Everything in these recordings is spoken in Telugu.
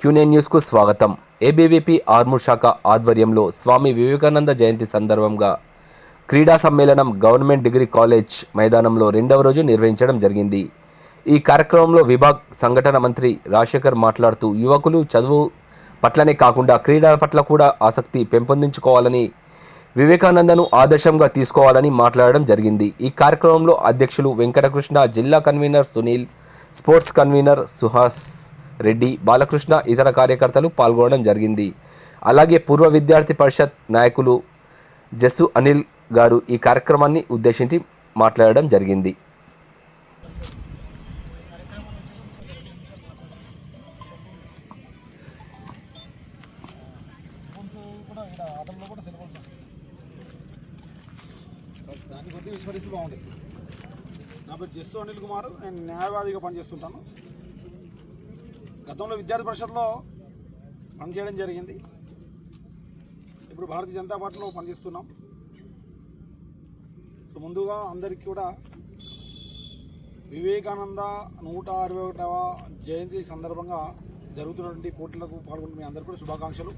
క్యూనే న్యూస్కు స్వాగతం. ఏబీవీపీ ఆర్మూర్ శాఖ ఆధ్వర్యంలో స్వామి వివేకానంద జయంతి సందర్భంగా క్రీడా సమ్మేళనం గవర్నమెంట్ డిగ్రీ కాలేజ్ మైదానంలో రెండవ రోజు నిర్వహించడం జరిగింది. ఈ కార్యక్రమంలో విభాగ్ సంఘటన మంత్రి రాజశేఖర్ మాట్లాడుతూ యువకులు చదువు పట్లనే కాకుండా క్రీడల పట్ల కూడా ఆసక్తి పెంపొందించుకోవాలని వివేకానందను ఆదర్శంగా తీసుకోవాలని మాట్లాడడం జరిగింది. ఈ కార్యక్రమంలో అధ్యక్షులు వెంకటకృష్ణ జిల్లా convener Sunil sports convener Suhas Reddy Balakrishna ఇతర కార్యకర్తలు పాల్గొనడం జరిగింది. అలాగే పూర్వ విద్యార్థి పరిషత్ నాయకులు జస్సు అనిల్ గారు ఈ కార్యక్రమాన్ని ఉద్దేశించి మాట్లాడడం జరిగింది. దాని కొద్దిగా విశ్వరిస్తూ బాగుండేది నా పేరు జస్సు అనిల్ కుమార్. నేను న్యాయవాదిగా పనిచేస్తుంటాను. గతంలో విద్యార్థి పరిషత్లో పనిచేయడం జరిగింది. ఇప్పుడు భారతీయ జనతా పార్టీలో పనిచేస్తున్నాం. ఇప్పుడు ముందుగా అందరికీ కూడా వివేకానంద నూట అరవై ఒకటవ జయంతి సందర్భంగా జరుగుతున్నటువంటి పోటీలకు పాల్గొన్న మీ అందరికీ కూడా శుభాకాంక్షలు.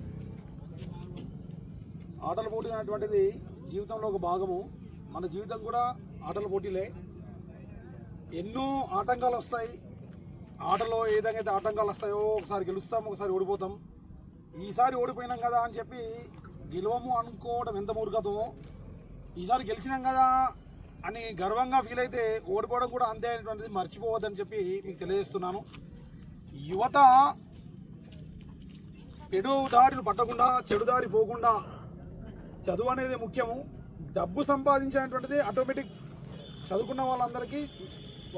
ఆటల పోటీ అనేటువంటిది జీవితంలో ఒక భాగము. మన జీవితం కూడా ఆటల పోటీలే. ఎన్నో ఆటంకాలు వస్తాయి. ఆటలో ఏ విధంగా అయితే ఆటంకాలు వస్తాయో ఒకసారి గెలుస్తాం ఒకసారి ఓడిపోతాం. ఈసారి ఓడిపోయినాం కదా అని చెప్పి గెలవము అనుకోవడం ఎంత మూర్ఖతమో ఈసారి గెలిచినాం కదా అని గర్వంగా ఫీల్ అయితే ఓడిపోవడం కూడా అంతే అనేటువంటిది మర్చిపోవద్దని చెప్పి మీకు తెలియజేస్తున్నాను. యువత ఎడు దారిని పట్టకుండా చెడు దారి పోకుండా చదువు అనేది ముఖ్యము. డబ్బు సంపాదించినటువంటిది ఆటోమేటిక్ చదువుకున్న వాళ్ళందరికీ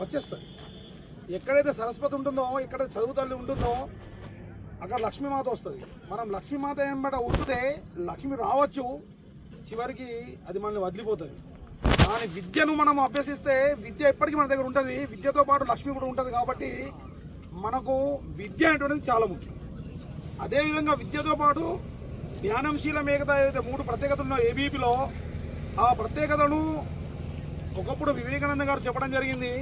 వచ్చేస్తుంది. ఎక్కడైతే సరస్వతి ఉంటుందో ఎక్కడ చదువు తల్లి ఉంటుందో అక్కడ లక్ష్మీమాత వస్తుంది. మనం లక్ష్మీమాత వెంబడ ఉరికితే లక్ష్మి రావచ్చు చివరికి అది మనల్ని వదిలిపోతుంది. కానీ విద్యను మనం అభ్యసిస్తే విద్య ఎప్పటికీ మన దగ్గర ఉంటుంది. విద్యతో పాటు లక్ష్మి కూడా ఉంటుంది కాబట్టి మనకు విద్య అనేటువంటిది చాలా ముఖ్యం. అదేవిధంగా విద్యతో పాటు జ్ఞానంశీల మిగతా ఏదైతే మూడు ప్రత్యేకతలు ఉన్నాయో ఏబీపీలో ఆ ప్రత్యేకతను ఒకప్పుడు వివేకానంద గారు చెప్పడం జరిగింది.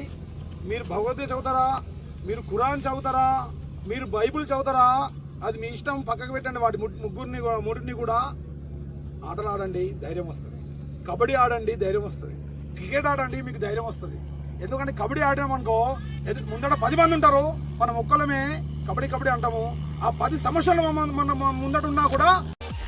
మీరు భగవద్గీత చదువుతారా? మీరు ఖురాన్ చదువుతారా? మీరు బైబిల్ చదువుతారా? అది మీ ఇష్టం పక్కకు పెట్టండి వాటి ముగ్గురిని కూడా- కూడా. ఆటలు ఆడండి ధైర్యం వస్తుంది. కబడ్డీ ఆడండి ధైర్యం వస్తుంది. క్రికెట్ ఆడండి మీకు ధైర్యం వస్తుంది. ఎందుకంటే కబడ్డీ ఆడామనుకో ఎదు- ముందట పది మంది ఉంటారు. మనం ఒక్కలమే కబడ్డీ కబడ్డీ అంటాము. ఆ పది సమస్యలు మన ముందట ఉన్నా కూడా